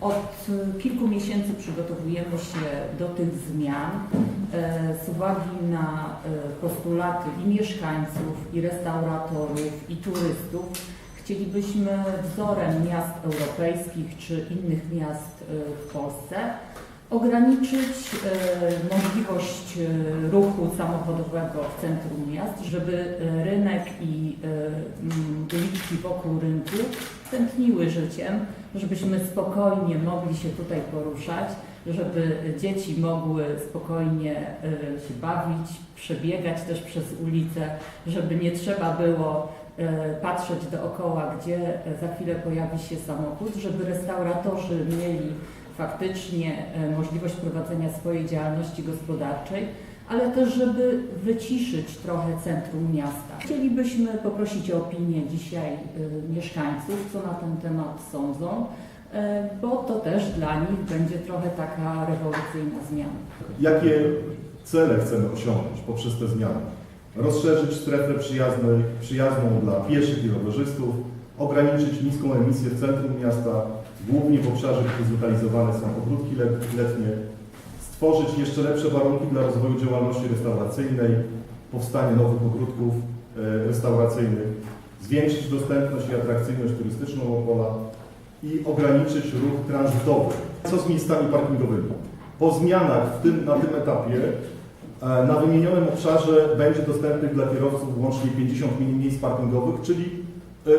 Od kilku miesięcy przygotowujemy się do tych zmian e, z uwagi na e, postulaty i mieszkańców, i restauratorów, i turystów. Chcielibyśmy wzorem miast europejskich czy innych miast e, w Polsce ograniczyć e, możliwość e, ruchu samochodowego w centrum miast, żeby e, rynek i e, mm, uliczki wokół rynku tętniły życiem, żebyśmy spokojnie mogli się tutaj poruszać, żeby dzieci mogły spokojnie się bawić, przebiegać też przez ulicę, żeby nie trzeba było patrzeć dookoła, gdzie za chwilę pojawi się samochód, żeby restauratorzy mieli faktycznie e, możliwość prowadzenia swojej działalności gospodarczej, ale też żeby wyciszyć trochę centrum miasta. Chcielibyśmy poprosić o opinię dzisiaj e, mieszkańców, co na ten temat sądzą, e, bo to też dla nich będzie trochę taka rewolucyjna zmiana. Jakie cele chcemy osiągnąć poprzez te zmiany? Rozszerzyć strefę przyjazną dla pieszych i rowerzystów, ograniczyć niską emisję w centrum miasta, głównie w obszarze, gdzie zlokalizowane są ogródki let- letnie, stworzyć jeszcze lepsze warunki dla rozwoju działalności restauracyjnej, powstanie nowych ogródków e, restauracyjnych, zwiększyć dostępność i atrakcyjność turystyczną Opola i ograniczyć ruch tranzytowy. Co z miejscami parkingowymi? Po zmianach tym, na tym etapie e, na wymienionym obszarze będzie dostępnych dla kierowców łącznie 50 mini miejsc parkingowych, czyli e,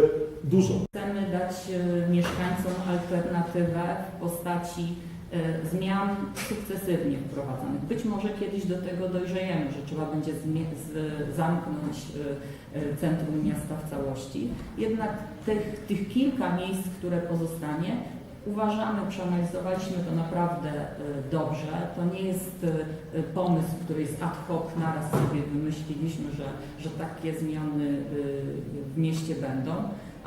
dużo. Chcemy dać e, mieszkańcom alternatywę w postaci e, zmian sukcesywnie wprowadzanych. Być może kiedyś do tego dojrzejemy, że trzeba będzie zamknąć e, centrum miasta w całości. Jednak tych, tych kilka miejsc, które pozostanie, uważamy, przeanalizowaliśmy to naprawdę dobrze. To nie jest pomysł, który jest ad hoc, naraz sobie wymyśliliśmy, że, że takie zmiany w mieście będą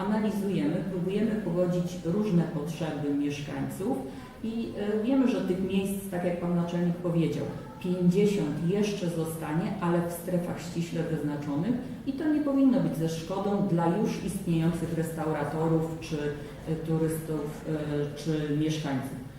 analizujemy, próbujemy pogodzić różne potrzeby mieszkańców i e, wiemy, że tych miejsc, tak jak Pan Naczelnik powiedział, 50 jeszcze zostanie, ale w strefach ściśle wyznaczonych i to nie powinno być ze szkodą dla już istniejących restauratorów czy e, turystów e, czy mieszkańców.